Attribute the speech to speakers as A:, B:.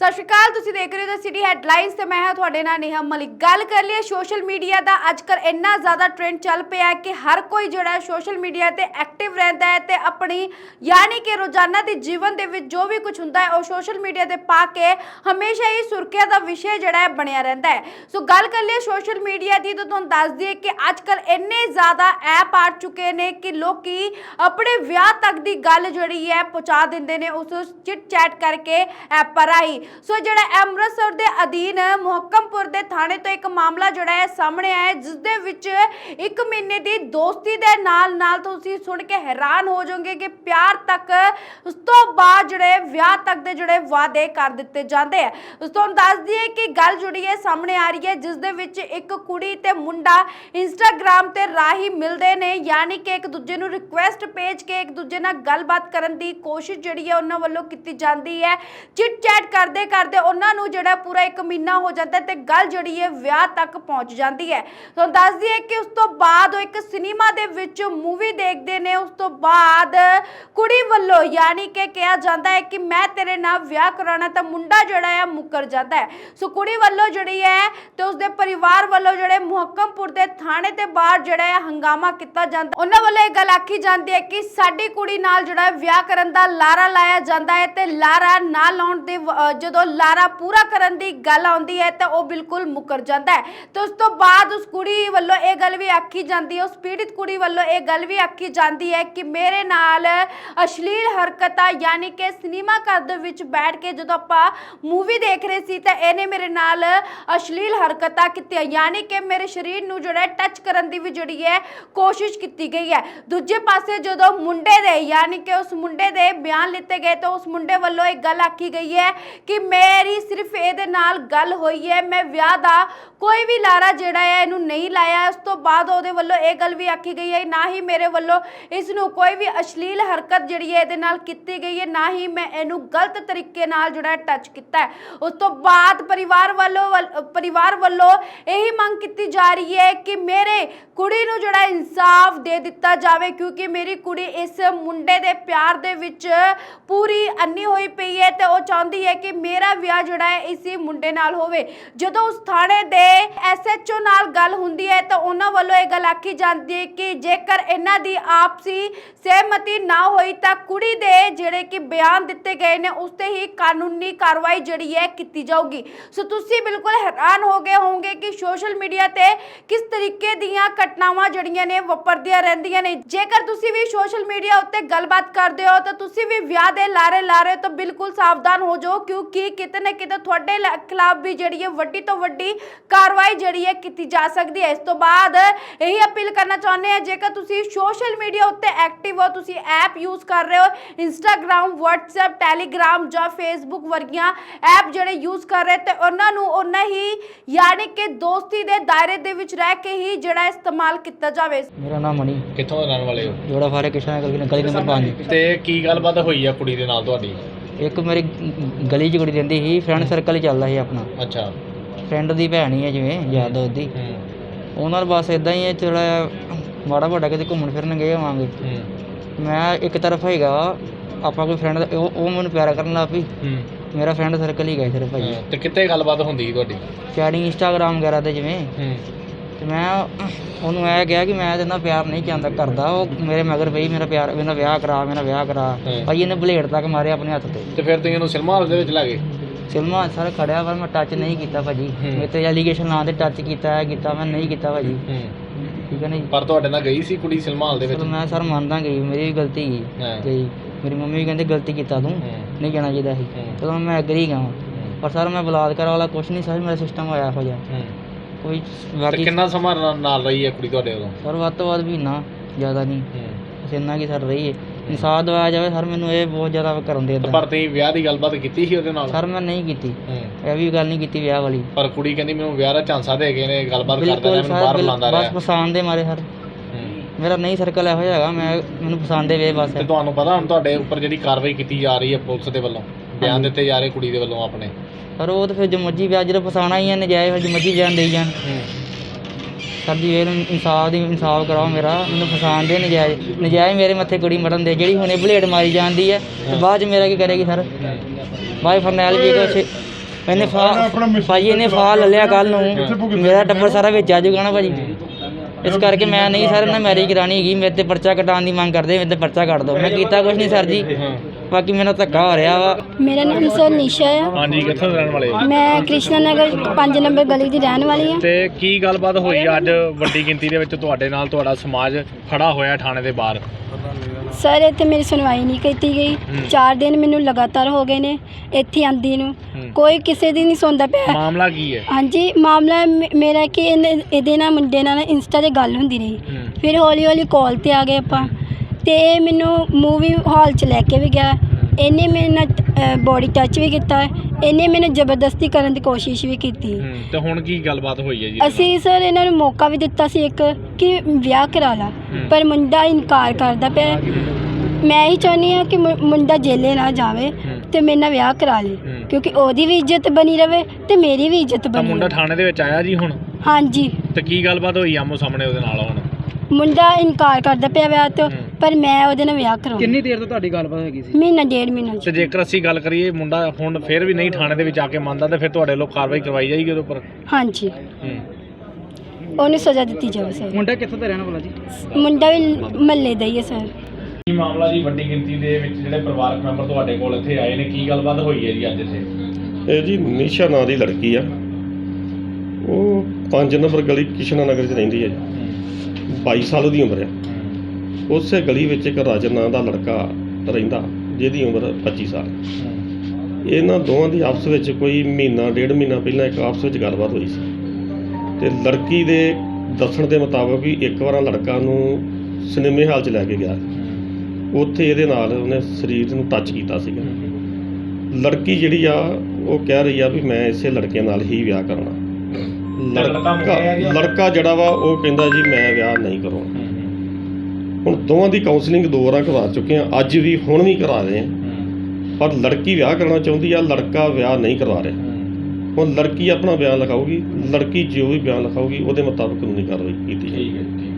A: ਸਤਿ ਸ਼੍ਰੀ ਅਕਾਲ, ਤੁਸੀਂ ਦੇਖ ਰਹੇ ਹੋ ਸਿਟੀ ਹੈਡਲਾਈਨਸ ਤੇ ਮੈਂ ਹਾਂ ਤੁਹਾਡੇ ਨਾਲ ਨੇਹਾ ਮਲਿਕ। ਗੱਲ ਕਰ ਲਈਏ ਸੋਸ਼ਲ ਮੀਡੀਆ ਦਾ ਅੱਜਕੱਲ ਇੰਨਾ ਜ਼ਿਆਦਾ ਟ੍ਰੈਂਡ ਚੱਲ ਪਿਆ ਹੈ ਕਿ ਹਰ ਕੋਈ ਜਿਹੜਾ ਸੋਸ਼ਲ ਮੀਡੀਆ ਤੇ ਐਕਟਿਵ ਰਹਿੰਦਾ ਹੈ ਤੇ ਆਪਣੀ ਯਾਨੀ ਕਿ ਰੋਜ਼ਾਨਾ ਦੇ ਜੀਵਨ ਦੇ ਵਿੱਚ ਜੋ ਵੀ ਕੁਝ ਹੁੰਦਾ ਹੈ, ਉਹ ਸੋਸ਼ਲ ਮੀਡੀਆ ਤੇ ਪਾ ਕੇ ਹਮੇਸ਼ਾ ਹੀ ਸੁਰਖੀਆਂ ਦਾ ਵਿਸ਼ੇ ਜਿਹੜਾ ਹੈ ਬਣਿਆ ਰਹਿੰਦਾ ਹੈ। ਸੋ ਗੱਲ ਕਰ ਲਈਏ ਸੋਸ਼ਲ ਮੀਡੀਆ ਦੀ ਤਾਂ ਤੁਹਾਨੂੰ ਦੱਸ ਦਈਏ ਕਿ ਅੱਜਕੱਲ ਇੰਨੇ ਜ਼ਿਆਦਾ ਐਪ ਆ ਚੁੱਕੇ ਨੇ ਕਿ ਲੋਕੀ ਆਪਣੇ ਵਿਆਹ ਤੱਕ ਦੀ ਗੱਲ ਜਿਹੜੀ ਹੈ ਪਹੁੰਚਾ ਦਿੰਦੇ ਨੇ ਉਸ ਚਿਟ ਚੈਟ ਕਰਕੇ ਐਪ ਰਾਹੀਂ। ਸੋ ਜਿਹੜਾ ਅੰਮ੍ਰਿਤਸਰ ਦੇ ਅਧੀਨ ਮੁਹੱਕਮਪੁਰ ਦੇ ਥਾਣੇ ਤੋਂ ਇੱਕ ਮਾਮਲਾ ਜਿਹੜਾ ਹੈ ਸਾਹਮਣੇ ਆਇਆ ਜਿਸ ਦੇ ਵਿੱਚ ਇੱਕ ਮਹੀਨੇ ਦੀ ਦੋਸਤੀ ਦੇ ਨਾਲ ਨਾਲ ਤੁਸੀਂ ਸੁਣ ਕੇ ਹੈਰਾਨ ਹੋ ਜਾਓਗੇ ਕਿ ਪਿਆਰ ਤੱਕ ਉਸ ਤੋਂ ਬਾਅਦ ਜਿਹੜੇ ਵਿਆਹ ਤੱਕ ਦੇ ਜਿਹੜੇ ਵਾਅਦੇ ਕਰ ਦਿੱਤੇ ਜਾਂਦੇ ਆ। ਉਸ ਤੋਂ ਦੱਸ ਦਈਏ ਕਿ ਗੱਲ ਜੁੜੀ ਹੈ, ਸਾਹਮਣੇ ਆ ਰਹੀ ਹੈ, ਜਿਸ ਦੇ ਵਿੱਚ ਇੱਕ ਕੁੜੀ ਤੇ ਮੁੰਡਾ ਇੰਸਟਾਗ੍ਰam ਤੇ ਰਾਹੀ ਮਿਲਦੇ ਨੇ, ਯਾਨੀ ਕਿ ਇੱਕ ਦੂਜੇ ਨੂੰ ਰਿਕੁਐਸਟ ਭੇਜ ਕੇ ਇੱਕ ਦੂਜੇ ਨਾਲ ਗੱਲਬਾਤ ਕਰਨ ਦੀ ਕੋਸ਼ਿਸ਼ ਜਿਹੜੀ ਹੈ ਉਹਨਾਂ ਵੱਲੋਂ ਕੀਤੀ ਜਾਂਦੀ ਹੈ। ਚਿਟ ਚੈਟ ਕਰ ਕਰਦੇ ਕਰਦੇ ਉਹਨਾਂ ਨੂੰ ਜਿਹੜਾ ਪੂਰਾ ਇੱਕ ਮਹੀਨਾ ਹੋ ਜਾਂਦਾ ਤੇ ਗੱਲ ਜਿਹੜੀ ਹੈ ਵਿਆਹ ਤੱਕ ਪਹੁੰਚ ਜਾਂਦੀ ਹੈ। ਤੁਹਾਨੂੰ ਦੱਸ ਦਈਏ ਕਿ ਉਸ ਤੋਂ ਬਾਅਦ ਉਹ ਇੱਕ ਸਿਨੇਮਾ ਦੇ ਵਿੱਚ ਮੂਵੀ ਦੇਖਦੇ ਨੇ, ਉਸ ਤੋਂ ਬਾਅਦ ਕੁੜੀ ਵੱਲੋਂ ਯਾਨੀ ਕਿ ਕਿਹਾ ਜਾਂਦਾ ਹੈ ਕਿ ਮੈਂ ਤੇਰੇ ਨਾਲ ਵਿਆਹ ਕਰਾਉਣਾ ਤਾਂ ਮੁੰਡਾ ਜਿਹੜਾ ਹੈ ਮੁੱਕਰ ਜਾਂਦਾ ਹੈ। ਸੋ ਕੁੜੀ ਵੱਲੋਂ ਜਿਹੜੀ ਹੈ ਤੇ ਉਸਦੇ ਪਰਿਵਾਰ ਵੱਲੋਂ ਜਿਹੜੇ ਮੁਹੱਕਮਪੁਰ ਦੇ ਥਾਣੇ ਤੇ ਬਾਹਰ ਜਿਹੜਾ ਹੈ ਹੰਗਾਮਾ ਕੀਤਾ ਜਾਂਦਾ। ਉਹਨਾਂ ਵੱਲੋਂ ਇਹ ਗੱਲ ਆਖੀ ਜਾਂਦੀ ਹੈ ਕਿ ਸਾਡੀ ਕੁੜੀ ਨਾਲ ਜਿਹੜਾ ਵਿਆਹ ਕਰਨ ਦਾ ਲਾਰਾ ਲਾਇਆ ਜਾਂਦਾ ਹੈ ਤੇ ਲਾਰਾ ਨਾ ਲਾਉਣ ਦੇ ਜਦੋਂ ਲਾਰਾ ਪੂਰਾ ਕਰਨ ਦੀ ਗੱਲ ਆਉਂਦੀ ਹੈ ਤਾਂ ਉਹ ਬਿਲਕੁਲ ਮੁੱਕਰ ਜਾਂਦਾ ਹੈ। ਤੇ ਉਸ ਤੋਂ ਬਾਅਦ ਉਸ ਕੁੜੀ ਵੱਲੋਂ ਇਹ ਗੱਲ ਵੀ ਆਖੀ ਜਾਂਦੀ ਹੈ, ਉਸ ਪੀੜਿਤ ਕੁੜੀ ਵੱਲੋਂ ਇਹ ਗੱਲ ਵੀ ਆਖੀ ਜਾਂਦੀ ਹੈ ਕਿ ਮੇਰੇ ਨਾਲ ਅਸ਼ਲੀਲ ਹਰਕਤਾਂ ਯਾਨੀ ਕਿ ਸਿਨੇਮਾ ਘਰ ਦੇ ਵਿੱਚ ਬੈਠ ਕੇ ਜਦੋਂ ਆਪਾਂ ਮੂਵੀ ਦੇਖ ਰਹੇ ਸੀ ਤਾਂ ਇਹਨੇ ਮੇਰੇ ਨਾਲ ਅਸ਼ਲੀਲ ਹਰਕਤਾਂ ਕੀਤੀਆਂ, ਯਾਨੀ ਕਿ ਮੇਰੇ ਸਰੀਰ ਨੂੰ ਜਿਹੜਾ ਟੱਚ ਕਰਨ ਦੀ ਵੀ ਜਿਹੜੀ ਹੈ ਕੋਸ਼ਿਸ਼ ਕੀਤੀ ਗਈ ਹੈ। ਦੂਜੇ ਪਾਸੇ ਜਦੋਂ ਮੁੰਡੇ ਦੇ, ਯਾਨੀ ਕਿ ਉਸ ਮੁੰਡੇ ਦੇ ਬਿਆਨ ਲਿੱਤੇ ਗਏ ਤਾਂ ਉਸ ਮੁੰਡੇ ਵੱਲੋਂ ਇੱਕ ਗੱਲ ਆਖੀ ਗਈ ਹੈ ਕਿ ਕਿ ਮੇਰੀ ਸਿਰਫ ਇਹਦੇ ਨਾਲ ਗੱਲ ਹੋਈ ਹੈ, ਮੈਂ ਵਿਆਹ ਦਾ ਕੋਈ ਵੀ ਲਾਰਾ ਜਿਹੜਾ ਹੈ ਇਹਨੂੰ ਨਹੀਂ ਲਾਇਆ। ਉਸ ਤੋਂ ਬਾਅਦ ਉਹਦੇ ਵੱਲੋਂ ਇਹ ਗੱਲ ਵੀ ਆਖੀ ਗਈ ਹੈ, ਨਾ ਹੀ ਮੇਰੇ ਵੱਲੋਂ ਇਸ ਨੂੰ ਕੋਈ ਵੀ ਅਸ਼ਲੀਲ ਹਰਕਤ ਜਿਹੜੀ ਹੈ ਇਹਦੇ ਨਾਲ ਕੀਤੀ ਗਈ ਹੈ, ਨਾ ਹੀ ਮੈਂ ਇਹਨੂੰ ਗਲਤ ਤਰੀਕੇ ਨਾਲ ਜਿਹੜਾ ਟੱਚ ਕੀਤਾ ਹੈ। ਉਸ ਤੋਂ ਬਾਅਦ ਪਰਿਵਾਰ ਵੱਲੋਂ ਵੱਲ- ਪਰਿਵਾਰ ਵੱਲੋਂ ਇਹੀ ਮੰਗ ਕੀਤੀ ਜਾ ਰਹੀ ਹੈ ਕਿ ਮੇਰੇ ਕੁੜੀ ਨੂੰ ਜਿਹੜਾ ਇਨਸਾਫ ਦੇ ਦਿੱਤਾ ਜਾਵੇ, ਕਿਉਂਕਿ ਮੇਰੀ ਕੁੜੀ ਇਸ ਮੁੰਡੇ ਦੇ ਪਿਆਰ ਦੇ ਵਿੱਚ ਪੂਰੀ ਅੰਨੀ ਹੋਈ ਪਈ ਹੈ ਤੇ ਉਹ ਚਾਹੁੰਦੀ ਹੈ ਕਿ ਮੇਰਾ ਵਿਆਹ ਜਿਹੜਾ ਹੈ, ਇਸੇ ਮੁੰਡੇ ਨਾਲ ਹੋਵੇ। ਜਦੋਂ ਉਸ ਥਾਣੇ ਦੇ ਐਸਐਚਓ ਨਾਲ ਗੱਲ ਹੁੰਦੀ ਹੈ, ਤਾਂ ਉਹਨਾਂ ਵੱਲੋਂ ਇਹ ਗੱਲ ਆਖੀ ਜਾਂਦੀ ਹੈ ਕਿ ਜੇਕਰ ਇਹਨਾਂ ਦੀ ਆਪਸੀ ਸਹਿਮਤੀ ਨਾ ਹੋਈ, ਤਾਂ ਕੁੜੀ ਦੇ ਜਿਹੜੇ ਕਿ ਬਿਆਨ ਦਿੱਤੇ ਗਏ ਨੇ, ਉਸ ਤੇ ਹੀ ਕਾਨੂੰਨੀ ਕਾਰਵਾਈ ਜਿਹੜੀ ਹੈ, ਕੀਤੀ ਜਾਊਗੀ। ਸੋ ਤੁਸੀਂ ਬਿਲਕੁਲ ਹੈਰਾਨ ਹੋ ਗਏ ਹੋਵੋਗੇ ਕਿ ਸੋਸ਼ਲ ਮੀਡੀਆ ਤੇ ਕਿਸ ਤਰੀਕੇ ਦੀਆਂ ਘਟਨਾਵਾਂ ਜਿਹੜੀਆਂ ਨੇ ਵਾਪਰਦੀਆਂ ਰਹਿੰਦੀਆਂ ਨੇ। ਜੇਕਰ ਤੁਸੀਂ ਵੀ ਸੋਸ਼ਲ ਮੀਡੀਆ ਉੱਤੇ ਗੱਲਬਾਤ ਕਰਦੇ ਹੋ, ਤਾਂ ਤੁਸੀਂ ਵੀ ਵਿਆਹ ਦੇ ਲਾਰੇ ਲਾਰੇ ਹੋ ਬਿਲਕੁਲ ਸਾਵਧਾਨ ਹੋ ਜਾਓ, ਕਿਉਂਕਿ ਕਿਤੇ ਨਾ ਕਿਤੇ ਤੁਹਾਡੇ ਲ- ਖਿਲਾਫ ਵੀ ਜਿਹੜੀ ਹੈ ਵੱਡੀ ਤੋਂ ਵੱਡੀ ਕਾਰਵਾਈ ਜਿਹੜੀ ਹੈ ਕੀਤੀ ਜਾ ਸਕਦੀ ਹੈ। ਇਸ ਤੋਂ ਬਾਅਦ ਇਹੀ ਅਪੀਲ ਕਰਨਾ ਚਾਹੁੰਦੇ ਹਾਂ ਜੇਕਰ ਤੁਸੀਂ ਸੋਸ਼ਲ ਮੀਡੀਆ ਉੱਤੇ ਐਕਟਿਵ ਹੋ ਤੁਸੀਂ ਐਪ ਯੂਜ਼ ਕਰ ਰਹੇ ਹੋ ਇੰਸਟਾਗ੍ਰam WhatsApp Telegram ਜਾਂ Facebook ਵਰਗੀਆਂ ਐਪ ਜਿਹੜੇ ਯੂਜ਼ ਕਰ ਰਹੇ ਤੇ ਉਹਨਾਂ ਨੂੰ ਉਹਨਾਂ ਹੀ ਯਾਨੀ ਕਿ ਦੋਸਤੀ ਦੇ ਦਾਇਰੇ ਦੇ ਵਿੱਚ ਰਹਿ ਕੇ ਹੀ ਜਿਹੜਾ ਇਸਤੇਮਾਲ ਕੀਤਾ ਜਾਵੇ।
B: ਮੇਰਾ ਨਾਮ ਮਣੀ
C: ਕਿੱਥੋਂ ਦੇ ਰਹਿਣ ਵਾਲੇ ਹੋ?
B: ਜੋੜਾ ਫਾਰੇ ਕਿਸ਼ਨਾ ਗਲੀ ਨੰਬਰ 5
C: ਤੇ ਕੀ ਗੱਲਬਾਤ ਹੋਈ ਆ ਕੁੜੀ ਦੇ ਨਾਲ ਤੁਹਾਡੀ?
B: ਇੱਕ ਮੇਰੀ ਗਲੀ 'ਚ ਕੁੜੀ ਰਹਿੰਦੀ ਸੀ ਫਰੈਂਡ ਸਰਕਲ ਹੀ ਚੱਲਦਾ ਸੀ ਆਪਣਾ।
C: ਅੱਛਾ।
B: ਫਰੈਂਡ ਦੀ ਭੈਣ ਹੀ ਹੈ ਜਿਵੇਂ ਯਾਰ ਦੋਸਤ ਦੀ
C: ਹੂੰ।
B: ਉਹਨਾਂ ਨਾਲ ਬਸ ਇਦਾਂ ਹੀ ਹੈ ਥੋੜਾ ਮਾੜਾ ਵੱਡਾ ਕਿਤੇ ਘੁੰਮਣ ਫਿਰਨ ਗਏ ਹੋਵਾਂਗੇ। ਮੈਂ ਇੱਕ ਤਰਫ ਹੈਗਾ ਆਪਾਂ ਕੋਈ ਫਰੈਂਡ ਉਹ ਉਹ ਮੈਨੂੰ ਪਿਆਰ ਕਰਨ ਲੱਗ ਪਈ।
C: ਹੂੰ।
B: ਮੇਰਾ ਫਰੈਂਡ ਸਰਕਲ ਹੀ ਗਿਆ ਸਿਰਫ ਭਾਈ।
C: ਤੇ ਕਿੱਥੇ ਗੱਲਬਾਤ ਹੁੰਦੀ ਸੀ ਤੁਹਾਡੀ?
B: ਚੈਟਿੰਗ ਇੰਸਟਾਗ੍ਰਾਮ ਵਗੈਰਾ ਤੇ ਜਿਵੇਂ।
C: ਹੂੰ।
B: ਤੇ ਮੈਂ ਉਹਨੂੰ ਇਹ ਕਿਹਾ ਕਿ ਮੈਂ ਇਹਦੇ ਨਾਲ ਪਿਆਰ ਨਹੀਂ ਚਾਹੁੰਦਾ ਕਰਦਾ ਉਹ ਮੇਰੇ ਮਗਰ ਪਈ ਮੇਰਾ ਪਿਆਰ ਮੇਰਾ ਵਿਆਹ ਕਰਾ ਮੇਰਾ ਵਿਆਹ ਕਰਾ। ਭਾਈ ਇਹਨੇ ਬਲੇਡ ਤੱਕ ਮਾਰਿਆ ਆਪਣੇ ਹੱਥ ਤੇ।
C: ਤੇ ਫਿਰ ਤੁਸੀਂ ਇਹਨੂੰ ਸਿਨੇਮਾ ਹਾਲ ਦੇ ਵਿੱਚ ਲੈ ਗਏ?
B: ਸਿਲਮਾ ਸਰ ਖੜਿਆ ਪਰ ਮੈਂ ਟੱਚ ਨਹੀਂ ਕੀਤਾ ਭਾਜੀ। ਮੇਰੇ ਤੇ ਐਲੀਗੇਸ਼ਨ ਨਾਂ ਤੇ ਟੱਚ ਕੀਤਾ ਹੈ ਕੀਤਾ ਮੈਂ ਨਹੀਂ ਕੀਤਾ ਭਾਜੀ। ਠੀਕ ਹੈ ਨਹੀਂ
C: ਪਰ ਤੁਹਾਡੇ ਨਾਲ ਗਈ ਸੀ ਕੁੜੀ ਸਿਨੇਮਾ ਹਾਲ ਦੇ ਵਿੱਚ?
B: ਚਲੋ ਮੈਂ ਸਰ ਮੰਨਦਾ ਗਈ ਮੇਰੀ ਵੀ ਗਲਤੀ ਗਈ।
C: ਹਾਂ।
B: ਗਈ। ਮੇਰੀ ਮੰਮੀ ਵੀ ਕਹਿੰਦੇ ਗਲਤੀ ਕੀਤਾ ਤੂੰ
C: ਹੂੰ।
B: ਨਹੀਂ ਜਾਣਾ ਚਾਹੀਦਾ ਸੀ।
C: ਹੂੰ।
B: ਚਲੋ ਮੈਂ ਐਗਰੀ ਗਿਆ। ਪਰ ਸਰ ਮੈਂ ਬਲਾਤਕਾਰ ਵਾਲਾ ਕੁਛ ਨਹੀਂ ਸਰ ਮੇਰਾ ਸਿਸਟਮ ਹੋਇਆ ਹੋ ਜਾ
C: ਹੂੰ।
B: ਕੋਈ
C: ਤੇ
B: ਬਾਕੀ
C: ਕਿੰਨਾ ਸਮਾਂ ਨਾਲ- ਨਾਲ ਰਹੀ ਹੈ ਕੁੜੀ ਤੁਹਾਡੇ ਉਦੋਂ?
B: ਸਰ ਵੱਧ ਤੋਂ ਵੱਧ ਮਹੀਨਾ ਜ਼ਿਆਦਾ ਨਹੀਂ।
C: ਹੂੰ।
B: ਬਸ ਇੰਨਾ ਕੀ ਸਰ ਰਹੀ ਹੈ ਇਨਸਾਫ ਦਵਾਇਆ ਜਾਵੇ ਸਰ ਮੈਨੂੰ ਇਹ ਬਹੁਤ ਜ਼ਿਆਦਾ ਕਰਨ ਦੇ
C: ਤੇ ਪਰ ਤੁਸੀਂ ਵਿਆਹ ਦੀ ਗੱਲਬਾਤ ਕੀਤੀ ਸੀ ਉਹਦੇ ਨਾਲ?
B: ਸਰ ਮੈਂ ਨਹੀਂ ਕੀਤੀ।
C: ਹੂੰ।
B: ਇਹ ਵੀ ਗੱਲ ਨਹੀਂ ਕੀਤੀ ਵਿਆਹ ਵਾਲੀ।
C: ਪਰ ਕੁੜੀ ਕਹਿੰਦੀ ਮੈਨੂੰ ਵਿਆਹ ਦਾ ਝਾਂਸਾ ਦੇ ਗਏ ਨੇ ਗੱਲਬਾਤ ਕਰਦਾ ਰਿਹਾ ਮੈਨੂੰ ਬਾਹਰ
B: ਸਰ
C: ਬੁਲਾਉਂਦਾ
B: ਬਸ
C: ਰਿਹਾ
B: ਪਸੰਦ ਦੇ ਮਾਰੇ ਸਰ।
C: ਹੂੰ।
B: ਮੇਰਾ ਨਹੀਂ ਸਰਕਲ ਇਹੋ ਜਿਹਾ ਹੈਗਾ ਮੈਂ ਮੈਨੂੰ ਪਸੰਦ ਦੇ ਵੇ ਬਸ।
C: ਤੇ ਤੁਹਾਨੂੰ ਪਤਾ ਹੁਣ ਤੁਹਾਡੇ ਉੱਪਰ ਜਿਹੜੀ ਕਾਰਵਾਈ ਕੀਤੀ ਜਾ ਰਹੀ ਹੈ ਪੁਲਿਸ ਦੇ ਵੱਲੋਂ? ਬਿਆਨ। ਦਿੱਤੇ ਜਾ ਰਹੇ ਕੁੜੀ ਦੇ ਵੱਲੋਂ ਆਪਣੇ?
B: ਪਰ ਉਹ ਤਾਂ ਫਿਰ ਜੋ ਮਰਜ਼ੀ ਵਿਆਹ ਜਦੋਂ ਫਸਾਉਣਾ ਹੀ ਹੈ ਨਜਾਇਜ਼ ਫਿਰ ਜੋ ਮਰਜ਼ੀ ਬਿਆਨ ਦੇਈ ਜਾਣ। ਸਰ ਜੀ ਇਹ ਇਨਸਾਫ ਦੀ ਇਨਸਾਫ ਕਰਾਓ ਮੇਰਾ ਮੈਨੂੰ ਫਸਾਣ ਦੇ ਨਜਾਇਜ਼ ਨਜਾਇਜ਼ ਮੇਰੇ ਮੱਥੇ ਕੁੜੀ ਮਰਨ ਦੇ ਜਿਹੜੀ ਹੁਣੇ ਬਲੇਡ ਮਾਰੀ ਜਾਂਦੀ ਹੈ ਤੇ ਬਾਅਦ ਚ ਮੇਰਾ ਕੀ ਕਰੇਗੀ ਸਰ? ਬਾਈ ਫਰਨੈਲ ਵੀ ਕੁਛ ਇਹਨੇ ਫਾ ਭਾਜੀ ਇਹਨੇ ਫਾ ਲਿਆ ਕੱਲ ਨੂੰ। ਮੇਰਾ ਟੱਬਰ ਸਾਰਾ ਵਿੱਚ ਆ ਜਾਊਗਾ ਨਾ ਭਾਜੀ। ਇਸ ਕਰਕੇ ਮੈਂ ਨਹੀਂ ਸਰ ਨਾ ਮੈਰਿਜ ਕਰਾਣੀ ਹੈਗੀ ਮੇਰੇ ਤੇ ਪਰਚਾ ਕਟਾਉਣ ਦੀ ਮੰਗ ਕਰਦੇ ਮੇਰੇ ਤੇ ਪਰਚਾ ਕੱਟ ਦਿਓ। ਮੈਂ ਕੀਤਾ ਕੁਛ ਨਹੀਂ ਸਰ ਜੀ। ਬਾਕੀ ਮੈਨੂੰ ਧੱਕਾ ਹੋ ਰਿਹਾ ਵਾ
D: ਮੇਰਾ ਨਾਮ ਸਰ ਨਿਸ਼ਾ ਆ।
C: ਹਾਂਜੀ ਕਿੱਥੋਂ ਦੇ ਰਹਿਣ ਵਾਲੇ ਹੋ?
D: ਮੈਂ ਕ੍ਰਿਸ਼ਨਾ ਨਗਰ 5 ਨੰਬਰ ਗਲੀ ਦੀ ਰਹਿਣ ਵਾਲੀ ਹਾਂ
C: ਤੇ ਕੀ ਗੱਲਬਾਤ ਹੋਈ ਅੱਜ ਵੱਡੀ ਗਿਣਤੀ ਦੇ ਵਿੱਚ ਤੁਹਾਡੇ ਨਾਲ ਤੁਹਾਡਾ ਸਮਾਜ ਖੜਾ ਹੋਇਆ ਥਾਣੇ ਦੇ ਬਾਹਰ?
D: ਸਰ ਇੱਥੇ ਮੇਰੀ ਸੁਣਵਾਈ ਨਹੀਂ ਕੀਤੀ ਗਈ। 4 ਦਿਨ ਮੈਨੂੰ ਲਗਾਤਾਰ ਹੋ ਗਏ ਨੇ ਇੱਥੇ ਆਂਦੀ ਨੂੰ।
C: ਹੂੰ।
D: ਕੋਈ ਕਿਸੇ ਦੀ ਨਹੀਂ ਸੁਣਦਾ ਪਿਆ।
C: ਮਾਮਲਾ ਕੀ ਹੈ?
D: ਹਾਂਜੀ ਮਾਮਲਾ ਮੇ- ਮੇਰਾ ਕਿ ਇਹਨੇ- ਇਹਦੇ ਨਾਲ ਮੁੰਡੇ ਨਾਲ ਇੰਸਟਾ ਤੇ ਗੱਲ ਹੁੰਦੀ ਰਹੀ।
C: ਹੂੰ।
D: ਫਿਰ ਹੌਲੀ ਹੌਲੀ ਕਾਲ ਤੇ ਆ ਗਏ ਆਪਾਂ। ਤੇ ਇਹ ਮੈਨੂੰ ਮੂਵੀ ਹਾਲ ਚ ਲੈ ਕੇ ਵੀ ਗਿਆ। ਇਹਨੇ ਮੇਰੇ ਨਾਲ ਬੋਡੀ ਟੱਚ ਵੀ ਕੀਤਾ। ਇਹਨੇ ਮੈਨੂੰ ਜ਼ਬਰਦਸਤੀ ਕਰਨ ਦੀ ਕੋਸ਼ਿਸ਼ ਵੀ ਕੀਤੀ।
C: ਹੂੰ, ਤੇ ਹੁਣ ਕੀ ਗੱਲਬਾਤ ਹੋਈ ਹੈ ਜੀ
D: ਅਸੀਂ ਸਰ ਇਹਨਾਂ ਨੂੰ ਮੌਕਾ ਵੀ ਦਿੱਤਾ ਸੀ ਇੱਕ ਕਿ ਵਿਆਹ ਕਰਾ ਲਾ। ਪਰ ਮੁੰਡਾ ਇਨਕਾਰ ਕਰਦਾ ਪਿਆ। ਹੈ। ਮੈਂ ਹੀ ਚਾਹੁੰਦੀ ਹਾਂ ਕਿ ਮੁ- ਮੁੰਡਾ ਜੇਲੇ ਨਾ ਜਾਵੇ
C: ਹੂੰ।
D: ਤੇ ਮੇਰੇ ਨਾਲ ਵਿਆਹ ਕਰਾ ਲੇ।
C: ਹੂੰ।
D: ਕਿਉਂਕਿ ਉਹਦੀ ਵੀ ਇੱਜ਼ਤ ਬਣੀ ਰਵੇ ਤੇ ਮੇਰੀ ਵੀ ਇੱਜ਼ਤ
C: ਤਾਂ
D: ਬਣੀ
C: ਮੁੰਡਾ ਥਾਣੇ ਦੇ ਵਿੱਚ ਆਇਆ ਜੀ ਹੁਣ?
D: ਹਾਂਜੀ।
C: ਤੇ ਕੀ ਗੱਲਬਾਤ ਹੋਈ ਆਮੋ ਸਾਹਮਣੇ ਉਹਦੇ ਨਾਲ ਹੁਣ?
D: ਮੁੰਡਾ ਇਨਕਾਰ ਕਰਦਾ ਪਿਆ ਵਿਆਹ ਤੋਂ।
C: ਹੂੰ।
D: ਪਰ ਮੈਂ ਉਹਦੇ ਨਾਲ ਵਿਆਹ ਕਰਾਉਣਾ।
B: ਕਿੰਨੀ ਦੇਰ ਤੋਂ ਤੁਹਾਡੀ ਗੱਲਬਾਤ ਹੈਗੀ ਸੀ?
D: ਮਹੀਨਾ ਡੇਢ ਮਹੀਨਾ
C: ਤੇ ਜੇਕਰ ਅਸੀਂ ਗੱਲ ਕਰੀਏ ਮੁੰਡਾ ਹੁਣ ਫਿਰ ਵੀ ਨਹੀਂ ਥਾਣੇ ਦੇ ਵਿੱਚ ਆ ਕੇ ਮੰਨਦਾ ਤੇ ਫਿਰ ਤੁਹਾਡੇ ਵੱਲੋਂ ਕਾਰਵਾਈ ਕਰਵਾਈ ਜਾਏਗੀ ਉਹਦੇ ਉੱਪਰ?
D: ਹਾਂਜੀ।
C: ਹੂੰ।
D: ਉਹਨੂੰ ਸਜ਼ਾ ਦਿੱਤੀ ਜਾਵੇ ਸਰ।
B: ਮੁੰਡਾ ਕਿੱਥੋਂ ਦਾ ਰਹਿਣ ਵਾਲਾ ਜੀ?
D: ਮੁੰਡਾ ਵੀ ਮਹੱਲੇ ਦਾ ਹੀ ਹੈ ਸਰ।
C: ਕੀ ਮਾਮਲਾ ਜੀ ਵੱਡੀ ਗਿਣਤੀ ਦੇ ਵਿੱਚ ਜਿਹੜੇ ਪਰਿਵਾਰਕ ਮੈਂਬਰ ਤੁਹਾਡੇ ਕੋਲ ਇੱਥੇ ਆਏ ਨੇ? ਕੀ ਗੱਲਬਾਤ ਹੋਈ ਹੈ ਜੀ ਅੱਜ ਇੱਥੇ?
E: ਇਹ ਜੀ ਨਿਸ਼ਾ ਨਾਂ ਦੀ ਲੜਕੀ ਆ। ਉਹ 5 ਨੰਬਰ ਗਲੀ ਕਿਸ਼ਨਾ ਨਗਰ 'ਚ ਰਹਿੰਦੀ ਹੈ ਜੀ। 22 ਸਾਲ ਦੀ ਉਮਰ ਹੈ ਉਸੇ ਗਲੀ ਵਿੱਚ ਇੱਕ ਰਾਜਨ ਨਾਂ ਦਾ ਲੜਕਾ ਰਹਿੰਦਾ ਜਿਹਦੀ ਉਮਰ 25 ਸਾਲ। ਇਹਨਾਂ ਦੋਵਾਂ ਦੀ ਆਪਸ ਵਿੱਚ ਕੋਈ ਮਹੀਨਾ ਡੇਢ ਮਹੀਨਾ ਪਹਿਲਾਂ ਇੱਕ ਆਪਸ ਵਿੱਚ ਗੱਲਬਾਤ ਹੋਈ ਸੀ। ਤੇ ਲੜਕੀ ਦੇ ਦੱਸਣ ਦੇ ਮੁਤਾਬਕ ਵੀ ਇੱਕ ਵਾਰ ਲੜਕਾ ਨੂੰ ਸਿਨੇਮੇ ਹਾਲ 'ਚ ਲੈ ਕੇ ਗਿਆ। ਉੱਥੇ ਇਹਦੇ ਨਾਲ ਉਹਨੇ ਸਰੀਰ ਨੂੰ ਟੱਚ ਕੀਤਾ ਸੀਗਾ। ਲੜਕੀ ਜਿਹੜੀ ਆ ਉਹ ਕਹਿ ਰਹੀ ਆ ਵੀ ਮੈਂ ਇਸੇ ਲੜਕੇ ਨਾਲ ਹੀ ਵਿਆਹ ਕਰਨਾ
C: ਲੜਕਾ
E: ਲੜਕਾ ਜਿਹੜਾ ਵਾ ਉਹ ਕਹਿੰਦਾ ਜੀ ਮੈਂ ਵਿਆਹ ਨਹੀਂ ਕਰਾਉਣਾ। ਹੁਣ ਦੋਵਾਂ ਦੀ ਕਾਉਂਸਲਿੰਗ ਦੋ ਵਾਰਾਂ ਕਰਵਾ ਚੁੱਕੇ ਆ ਅੱਜ ਵੀ ਹੁਣ ਵੀ ਕਰਾ ਰਹੇ ਆ ਪਰ ਲੜਕੀ ਵਿਆਹ ਕਰਨਾ ਚਾਹੁੰਦੀ ਆ ਲੜਕਾ ਵਿਆਹ ਨਹੀਂ ਕਰਵਾ ਰਿਹਾ। ਹੁਣ ਲੜਕੀ ਆਪਣਾ ਬਿਆਨ ਲਿਖਾਊਗੀ ਲੜਕੀ ਜੋ ਵੀ ਬਿਆਨ ਲਿਖਾਊਗੀ ਉਹਦੇ ਮੁਤਾਬਕ ਕਾਨੂੰਨੀ ਕਾਰਵਾਈ ਕੀਤੀ ਜਾਏਗੀ